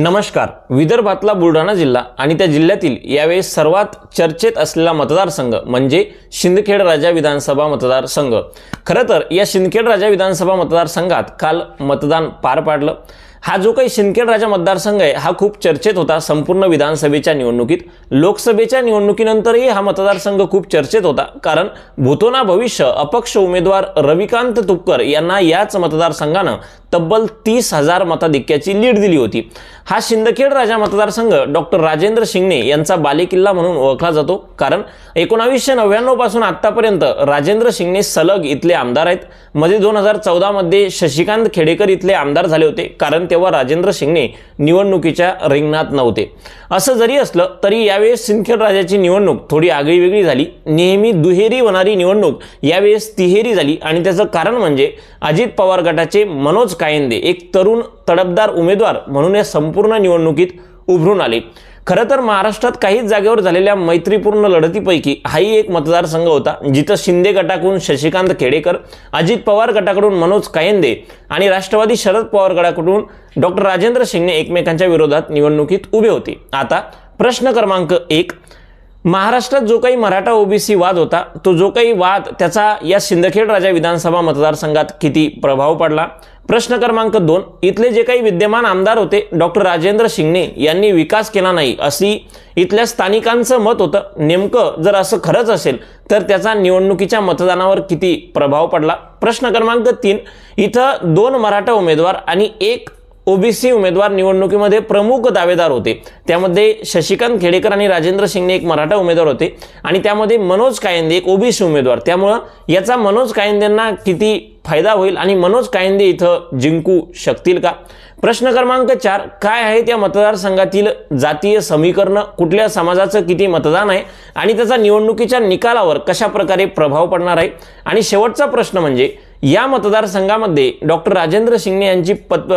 नमस्कार. विदर्भातला बुलढाणा जिल्हा आणि त्या जिल्ह्यातील यावेळेस सर्वात चर्चेत असलेला मतदारसंघ म्हणजे शिंदखेड राजा विधानसभा मतदारसंघ. खरं तर या शिंदखेड राजा विधानसभा मतदारसंघात काल मतदान पार पाडलं. हा जो काही शिंदखेड राजा मतदारसंघ आहे हा खूप चर्चेत होता संपूर्ण विधानसभेच्या निवडणुकीत. लोकसभेच्या निवडणुकीनंतरही हा मतदारसंघ खूप चर्चेत होता कारण भूतोना भविष्य अपक्ष उमेदवार रविकांत तुपकर यांना याच मतदारसंघानं तब्बल तीस हजार मताधिक्याची लीड दिली होती. हा शिंदखेड राजा मतदारसंघ डॉक्टर राजेंद्र शिंगणे यांचा बालेकिल्ला म्हणून ओळखला जातो. कारण एकोणावीसशे नव्याण्णवपासून आतापर्यंत राजेंद्र शिंगणे सलग इथले आमदार आहेत. मध्ये दोन हजार चौदामध्ये शशिकांत खेडेकर इथले आमदार झाले होते. कारण तेव्हा राजेंद्र शिंगणे निवडणुकीच्या रिंगणात नव्हते. असं जरी असलं तरी यावेळेस सिंदखेड राजाची निवडणूक थोडी आगळी वेगळी झाली. नेहमी दुहेरी होणारी निवडणूक यावेळेस तिहेरी झाली. आणि त्याचं कारण म्हणजे अजित पवार गटाचे मनोज कायंदे. एक तरुण तडफदार उमेदवार म्हणून या संपूर्ण निवडणुकीत उभरून आले. खरं तर महाराष्ट्रात काहीच जागेवर झालेल्या मैत्रीपूर्ण लढतीपैकी हाही एक मतदारसंघ होता जिथं शिंदे गटाकडून शशिकांत खेडेकर अजित पवार गटाकडून मनोज कायंदे आणि राष्ट्रवादी शरद पवार गटाकडून डॉक्टर राजेंद्र शिंगणे एकमेकांच्या विरोधात निवडणुकीत उभे होते. आता प्रश्न क्रमांक एक. महाराष्ट्रात जो काही मराठा ओबीसी वाद होता तो जो काही वाद त्याचा या सिंदखेड राजा विधानसभा मतदारसंघात किती प्रभाव पडला? प्रश्न क्रमांक दोन इथले जे काही विद्यमान आमदार होते डॉक्टर राजेंद्र शिंगणे यांनी विकास केला नाही अशी इथल्या स्थानिकांचं मत होतं. नेमकं जर असं खरंच असेल तर त्याचा निवडणुकीच्या मतदानावर किती प्रभाव पडला? प्रश्न क्रमांक तीन इथं दोन मराठा उमेदवार आणि एक ओबीसी उमेदवार निवडणुकीमध्ये प्रमुख दावेदार होते. त्यामध्ये शशिकांत खेडेकर आणि राजेंद्र शिंगणे एक मराठा उमेदवार होते आणि त्यामध्ये मनोज कायंदे एक ओबीसी उमेदवार. त्यामुळं याचा मनोज कायंदेंना किती फायदा होईल आणि मनोज कायंदे इथं जिंकू शकतील का? प्रश्न क्रमांक चार काय आहे त्या मतदारसंघातील जातीय समीकरण? कुठल्या समाजाचं किती मतदान आहे? आणि त्याचा निवडणुकीच्या निकालावर कशा प्रकारे प्रभाव पडणार आहे? आणि शेवटचा प्रश्न म्हणजे या मतदारसंघामध्ये डॉक्टर राजेंद्र शिंगणे यांची पत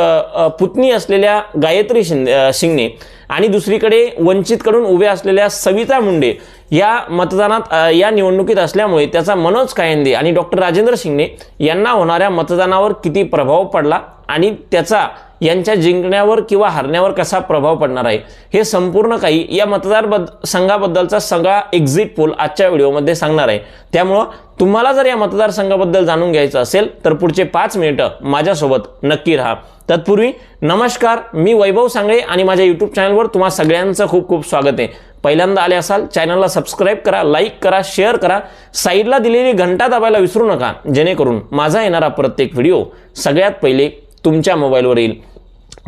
पुतणी असलेल्या गायत्री शिंदे शिंगणे आणि दुसरीकडे वंचितकडून उभे असलेल्या सविता मुंडे या मतदानात या निवडणुकीत असल्यामुळे त्याचा मनोज कायंदे आणि डॉक्टर राजेंद्र शिंगणे यांना होणाऱ्या मतदानावर किती प्रभाव पडला आणि त्याचा यांच्या जिंकण्यावर किंवा हरण्यावर कसा प्रभाव पडणार आहे हे संपूर्ण काही या मतदार बद संघाबद्दलचा सगळा एक्झिट पोल आजच्या व्हिडिओमध्ये सांगणार आहे. त्यामुळं तुम्हाला जर या मतदारसंघाबद्दल जाणून घ्यायचं असेल तर पुढचे पाच मिनिटं माझ्यासोबत नक्की राहा. तत्पूर्वी नमस्कार मी वैभव सांगळे आणि माझ्या यूट्यूब चॅनलवर तुम्हा सगळ्यांचं खूप खूप स्वागत आहे. पहिल्यांदा आले असाल चॅनलला सबस्क्राईब करा लाईक करा शेअर करा. साईडला दिलेली घंटा दाबायला विसरू नका जेणेकरून माझा येणारा प्रत्येक व्हिडिओ सगळ्यात पहिले तुमच्या मोबाईलवर येईल.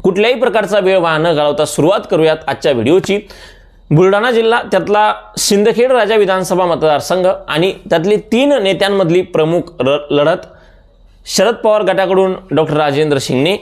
कुठल्याही प्रकारचा वेळ वाया न घालवता सुरुवात करूयात आजच्या व्हिडिओची. बुलढाणा जिल्हा त्यातला सिंदखेड राजा विधानसभा मतदारसंघ आणि त्यातली तीन नेत्यांमधली प्रमुख र लढत. शरद पवार गटाकडून डॉक्टर राजेंद्र शिंगणे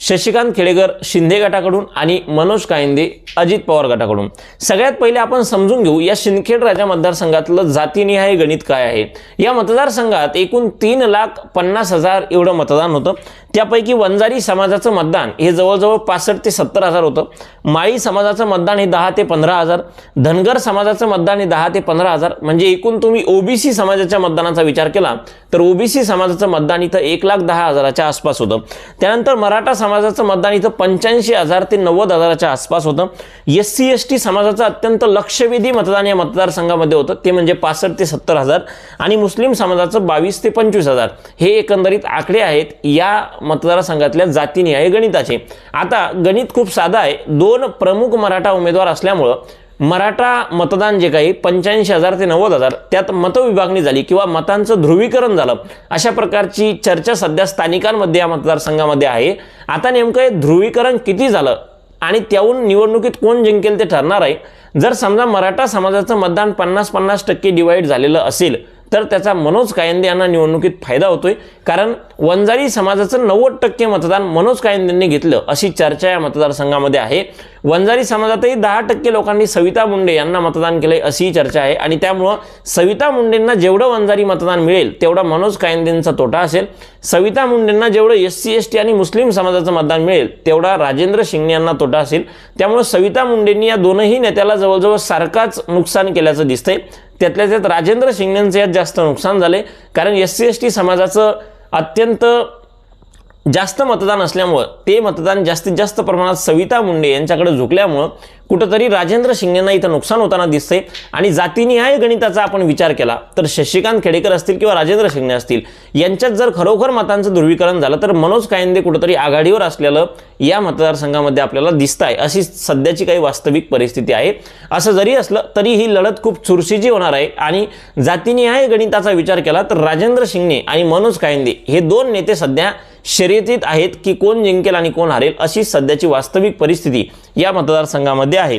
शशिकांत खेडेकर शिंदे गटाकडून आणि मनोज कायंदे अजित पवार गटाकडून. सगळ्यात पहिले आपण समजून घेऊ या सिंदखेड राजा मतदारसंघातलं जातीनिहाय गणित काय आहे? या मतदारसंघात एकूण तीन लाख पन्नास हजार एवढं मतदान होतं. त्यापैकी वंजारी समाजाचं मतदान हे जवळजवळ पासष्ट ते सत्तर हजार होतं. माळी समाजाचं मतदान हे दहा ते पंधरा हजार. धनगर समाजाचं मतदान हे दहा ते पंधरा हजार. म्हणजे एकूण तुम्ही ओबीसी समाजाच्या मतदानाचा विचार केला तर ओबीसी समाजाचं मतदान इथं एक लाख दहा हजाराच्या आसपास होतं. त्यानंतर मराठा समाजाचं मतदान इथं पंच्याऐंशी हजार ते नव्वद हजाराच्या आसपास होतं. एस सी एस टी समाजाचं अत्यंत लक्षवेधी मतदान या मतदारसंघामध्ये होतं. ते म्हणजे पासष्ट ते सत्तर हजार. आणि मुस्लिम समाजाचं बावीस ते पंचवीस हजार. हे एकंदरीत आकडे आहेत. या मतदारसंघातल्या जातीनिहाय गणिताचे. आता गणित खूप साधं आहे. दोन प्रमुख मराठा उमेदवार असल्यामुळं मराठा मतदान जे काही पंच्याऐंशी हजार ते नव्वद हजार त्यात मतविभागणी झाली किंवा मतांचं ध्रुवीकरण झालं. अशा प्रकारची चर्चा सध्या स्थानिकांमध्ये या मतदारसंघामध्ये आहे. आता नेमकं हे ध्रुवीकरण किती झालं आणि त्याहून निवडणुकीत कोण जिंकेल ते ठरणार आहे. जर समजा मराठा समाजाचं मतदान पन्नास पन्नास टक्के डिवाईड झालेलं असेल तर त्याचा मनोज कायंदे यांना निवडणुकीत फायदा होतोय. कारण वंजारी समाजाचं नव्वद टक्के मतदान मनोज कायंदेंनी घेतलं अशी चर्चा या मतदारसंघामध्ये आहे. वंजारी समाजातही दहा टक्के लोकांनी सविता मुंडे यांना मतदान केलंय अशीही चर्चा आहे. आणि त्यामुळं सविता मुंडेंना जेवढं वंजारी मतदान मिळेल तेवढा मनोज कायंदेंचा तोटा असेल. सविता मुंडेंना जेवढं एस सी एस टी आणि मुस्लिम समाजाचं मतदान मिळेल तेवढा राजेंद्र शिंगणे यांना तोटा असेल. त्यामुळे सविता मुंडेंनी या दोनही नेत्याला जवळजवळ सारखाच नुकसान केल्याचं दिसतंय. त्यातल्या त्यात राजेंद्र शिंगण्यांचं यात जास्त नुकसान झाले कारण एस सी एस टी समाजाचं अत्यंत जास्त मतदान असल्यामुळं ते मतदान जास्तीत जास्त प्रमाणात सविता मुंडे यांच्याकडे झुकल्यामुळं कुठंतरी राजेंद्र शिंगेंना इथं नुकसान होताना दिसतंय आणि जातीनिहाय गणिताचा आपण विचार केला तर शशिकांत खेडेकर असतील किंवा राजेंद्र शिंगणे असतील यांच्यात जर खरोखर मतांचं ध्रुवीकरण झालं तर मनोज कायंदे कुठंतरी आघाडीवर असलेलं या मतदारसंघामध्ये आपल्याला दिसत आहे अशी सध्याची काही वास्तविक परिस्थिती आहे. असं जरी असलं तरी ही लढत खूप चुरशीची होणार आहे. आणि जातीनिहाय गणिताचा विचार केला तर राजेंद्र शिंगणे आणि मनोज कायंदे हे दोन नेते सध्या शर्यतीत आहेत की कोण जिंकेल आणि कोण हारेल अशी सध्याची वास्तविक परिस्थिती या मतदारसंघामध्ये आहे.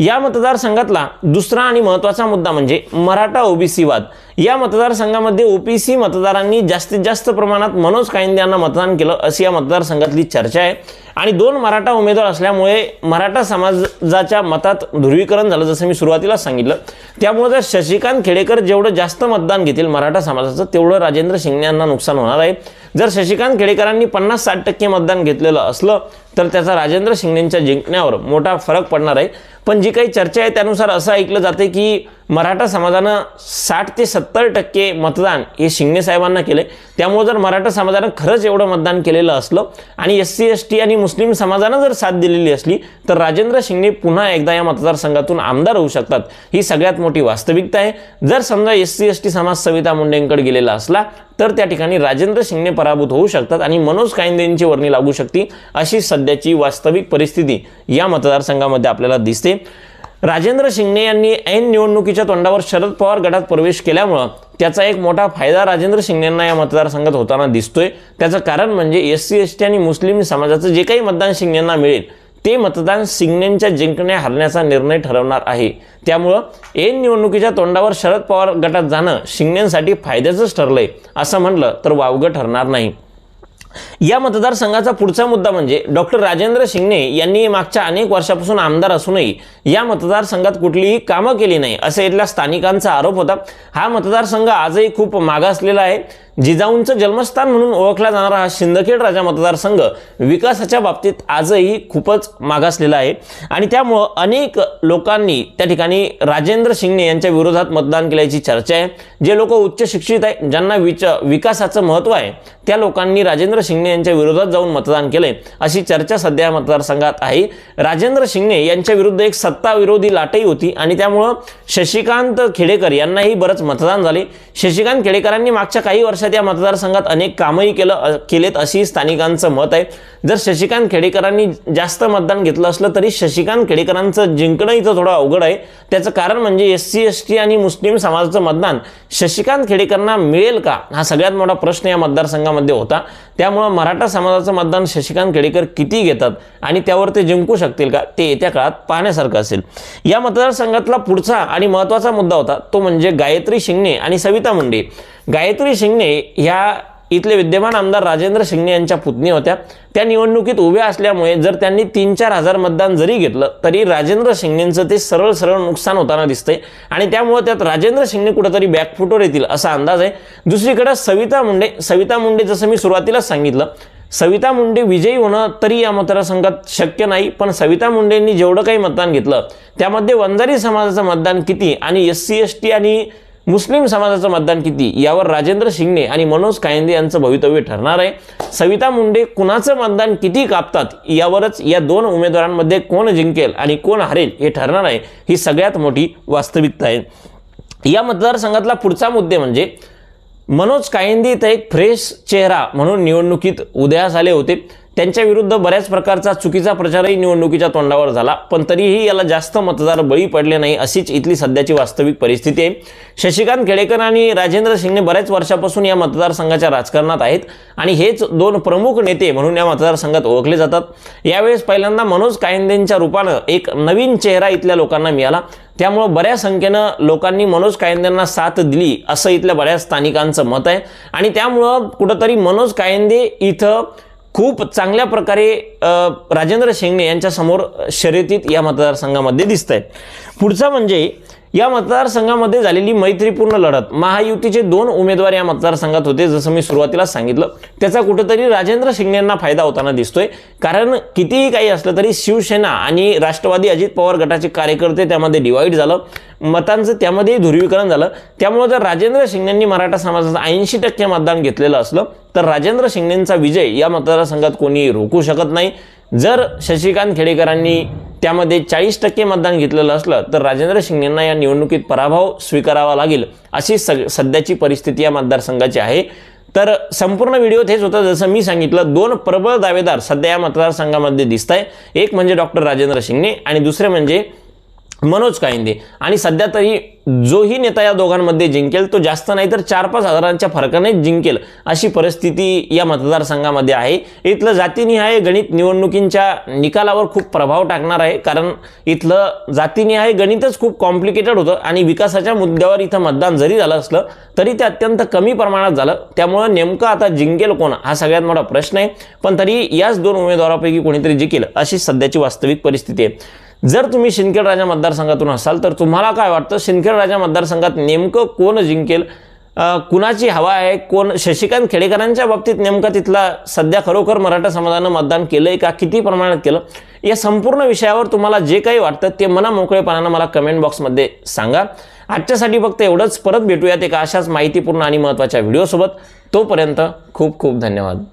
या मतदारसंघातला दुसरा आणि महत्त्वाचा मुद्दा म्हणजे मराठा ओबीसी वाद. या मतदारसंघामध्ये ओपीसी मतदारांनी जास्तीत जास्त प्रमाणात मनोज कायंदे यांना मतदान केलं अशी या मतदारसंघातली चर्चा आहे. आणि दोन मराठा उमेदवार असल्यामुळे मराठा समाजाच्या मतात ध्रुवीकरण झालं जसं मी सुरुवातीला सांगितलं. त्यामुळे जर शशिकांत खेडेकर जेवढं जास्त मतदान घेतील मराठा समाजाचं तेवढं राजेंद्र शिंगणे यांना नुकसान होणार आहे. जर शशिकांत खेडेकरांनी पन्नास साठ टक्के मतदान घेतलेलं असलं तर त्याचा राजेंद्र शिंगणेंच्या जिंकण्यावर मोठा फरक पडणार आहे. पण जी काही चर्चा आहे त्यानुसार असं ऐकलं जाते की मराठा समाजानं साठ ते सत्तर सत्तर टक्के मतदान हे शिंगणे साहेबांना केले त्यामुळे जर मराठा समाजानं खरंच एवढं मतदान केलेलं असलं आणि एस सी एस टी आणि मुस्लिम समाजानं जर साथ दिलेली असली तर राजेंद्र शिंगणे पुन्हा एकदा या मतदारसंघातून आमदार होऊ शकतात ही सगळ्यात मोठी वास्तविकता आहे. जर समजा एस सी एस टी समाज सविता मुंडेंकडे गेलेला असला तर त्या ठिकाणी राजेंद्र शिंगणे पराभूत होऊ शकतात आणि मनोज कायंदेंची वर्णी लागू शकते अशी सध्याची वास्तविक परिस्थिती या मतदारसंघामध्ये आपल्याला दिसते. राजेंद्र शिंगणे यांनी ऐन निवडणुकीच्या तोंडावर शरद पवार गटात प्रवेश केल्यामुळं त्याचा एक मोठा फायदा राजेंद्र शिंगणेंना या मतदारसंघात होताना दिसतोय. त्याचं कारण म्हणजे एस सी एस टी आणि मुस्लिम समाजाचं जे काही मतदान शिंगणेंना मिळेल ते मतदान शिंगणेंच्या जिंकण्या हरण्याचा निर्णय ठरवणार आहे. त्यामुळं ऐन निवडणुकीच्या तोंडावर शरद पवार गटात जाणं शिंगण्यांसाठी फायद्याचंच ठरलंय असं म्हणलं तर वावगं ठरणार नाही. या मतदारसंघाचा पुढचा मुद्दा म्हणजे डॉक्टर राजेंद्र शिंगणे यांनी मागच्या अनेक वर्षापासून आमदार असूनही या मतदारसंघात कुठलीही कामं केली नाही असे इथल्या स्थानिकांचा आरोप होता. हा मतदारसंघ आजही खूप मागासलेला आहे. जिजाऊंचं जन्मस्थान म्हणून ओळखला जाणारा हा शिंदखेड राजा मतदारसंघ विकासाच्या बाबतीत आजही खूपच मागासलेला आहे. आणि त्यामुळं अनेक लोकांनी त्या ठिकाणी राजेंद्र शिंगणे यांच्या विरोधात मतदान केल्याची चर्चा आहे. जे लोक उच्च शिक्षित आहे ज्यांना विच विकासाचं महत्त्व आहे त्या लोकांनी राजेंद्र शिंगणे यांच्या विरोधात जाऊन मतदान केलंय. अशी चर्चा सध्या या मतदारसंघात आहे. राजेंद्र शिंगणे यांच्या विरुद्ध एक सत्ताविरोधी लाटही होती आणि त्यामुळं शशिकांत खेडेकर यांनाही बरंच मतदान झाले. शशिकांत खेडेकरांनी मागच्या काही वर्षात या मतदारसंघात अनेक कामही केलं केलेत अशी स्थानिकांचं मत आहे. जर शशिकांत खेडेकरांनी जास्त मतदान घेतलं असलं तरी शशिकांत खेडेकरांचं जिंकणं इथं थोडं अवघड आहे. त्याचं कारण म्हणजे एस सी एस टी आणि मुस्लिम समाजाचं मतदान. शशिकांत खेडेकरांना मिळेल का? हा सगळ्यात मोठा प्रश्न या मतदारसंघामध्ये होता. त्यामुळं मराठा समाजाचं मतदान शशिकांत खेडेकर किती घेतात आणि त्यावर ते जिंकू शकतील का? ते येत्या काळात पाहण्यासारखं असेल. या मतदारसंघातला पुढचा आणि महत्त्वाचा मुद्दा होता तो म्हणजे गायत्री शिंगणे आणि सविता मुंडे. गायत्री शिंगणे ह्या इथले विद्यमान आमदार राजेंद्र शिंगणे यांच्या पुतणी होत्या. त्या निवडणुकीत उभ्या असल्यामुळे जर त्यांनी तीन चार हजार मतदान जरी घेतलं तरी राजेंद्र शिंगणेंचं ते सरळ सरळ नुकसान होताना दिसतंय. आणि त्यामुळे त्यात राजेंद्र शिंगणे कुठंतरी बॅकफुटवर येतील असा अंदाज आहे. दुसरीकडे सविता मुंडे सविता मुंडे जसं मी सुरुवातीलाच सांगितलं सविता मुंडे विजयी होणं तरी या मतदारसंघात शक्य नाही पण सविता मुंडेंनी जेवढं काही मतदान घेतलं त्यामध्ये वंजारी समाजाचं मतदान किती आणि एस सी एस टी आणि मुस्लिम समाजाचं मतदान किती? यावर राजेंद्र शिंगणे आणि मनोज कायंदे यांचं भवितव्य ठरणार आहे. सविता मुंडे कुणाचं मतदान किती कापतात? यावरच या दोन उमेदवारांमध्ये कोण जिंकेल आणि कोण हरेल हे ठरणार आहे. ही सगळ्यात मोठी वास्तविकता आहे. या मतदारसंघातला पुढचा मुद्दे म्हणजे मनोज कायंदे तर एक फ्रेश चेहरा म्हणून निवडणुकीत उदयास आले होते. त्यांच्या विरुद्ध बऱ्याच प्रकारचा चुकीचा प्रचारही निवडणुकीच्या तोंडावर झाला पण तरीही याला जास्त मतदार बळी पडले नाही अशीच इथली सध्याची वास्तविक परिस्थिती आहे. शशिकांत खेडेकर आणि राजेंद्र शिंगणे बऱ्याच वर्षापासून या मतदारसंघाच्या राजकारणात आहेत आणि हेच दोन प्रमुख नेते म्हणून या मतदारसंघात ओळखले जातात. यावेळेस पहिल्यांदा मनोज कायंदेंच्या रूपानं एक नवीन चेहरा इथल्या लोकांना मिळाला. त्यामुळं बऱ्याच संख्येनं लोकांनी मनोज कायंदेंना साथ दिली असं इथल्या बऱ्याच स्थानिकांचं मत आहे. आणि त्यामुळं कुठंतरी मनोज कायंदे इथं खूप चांगल्या प्रकारे राजेंद्र शेंगणे यांच्यासमोर शर्यतीत या मतदारसंघामध्ये दिसत आहेत पुढचा म्हणजे या मतदारसंघामध्ये झालेली मैत्रीपूर्ण लढत. महायुतीचे दोन उमेदवार या मतदारसंघात होते जसं मी सुरुवातीला सांगितलं. त्याचा कुठेतरी राजेंद्र शिंगणेंना फायदा होताना दिसतोय. कारण कितीही काही असलं तरी शिवसेना आणि राष्ट्रवादी अजित पवार गटाचे कार्यकर्ते त्यामध्ये डिवाईड झालं. मतांचं त्यामध्येही ध्रुवीकरण झालं. त्यामुळे जर राजेंद्र शिंगण्यांनी मराठा समाजाचं ऐंशी टक्के मतदान घेतलेलं असलं तर राजेंद्र शिंगणेंचा विजय या मतदारसंघात कोणी रोखू शकत नाही. जर शशिकांत खेडेकरांनी त्यामध्ये चाळीस टक्के मतदान घेतलेलं असलं तर राजेंद्र शिंगेंना या निवडणुकीत पराभव स्वीकारावा लागेल अशी सग सध्याची परिस्थिती या मतदारसंघाची आहे. तर संपूर्ण व्हिडिओत हेच होतं जसं मी सांगितलं दोन प्रबळ दावेदार सध्या या मतदारसंघामध्ये दिसत आहे एक म्हणजे डॉक्टर राजेंद्र शिंगणे आणि दुसरे म्हणजे मनोज कायंदे आणि सध्या तरी जोही नेता या दोघांमध्ये जिंकेल तो जास्त नाही तर चार पाच हजारांच्या फरकाने जिंकेल अशी परिस्थिती या मतदारसंघामध्ये आहे. इथलं जातीनिहाय गणित निवडणुकींच्या निकालावर खूप प्रभाव टाकणार आहे कारण इथलं जातीनिहाय गणितच खूप कॉम्प्लिकेटेड होतं आणि विकासाच्या मुद्द्यावर इथं मतदान जरी झालं असलं तरी ते अत्यंत कमी प्रमाणात झालं. त्यामुळं नेमकं आता जिंकेल कोण हा सगळ्यात मोठा प्रश्न आहे. पण तरी याच दोन उमेदवारापैकी कोणीतरी जिंकेल अशी सध्याची वास्तविक परिस्थिती आहे. जर तुम्ही शिंदखेड राजा मतदारसंघातून असाल तर तुम्हाला काय वाटतं? शिंदखेड राजा मतदारसंघात नेमकं कोण जिंकेल? कुणाची हवा आहे? कोण? शशिकांत खेडेकरांच्या बाबतीत नेमकं तिथला सध्या खरोखर मराठा समाजानं मतदान केलंय का? किती प्रमाणात केलं? या संपूर्ण विषयावर तुम्हाला जे काही वाटतं ते मना मोकळेपणानं मला कमेंट बॉक्समध्ये सांगा. आजच्यासाठी फक्त एवढंच. परत भेटूयात एका अशाच माहितीपूर्ण आणि महत्त्वाच्या व्हिडिओसोबत. तोपर्यंत खूप खूप धन्यवाद.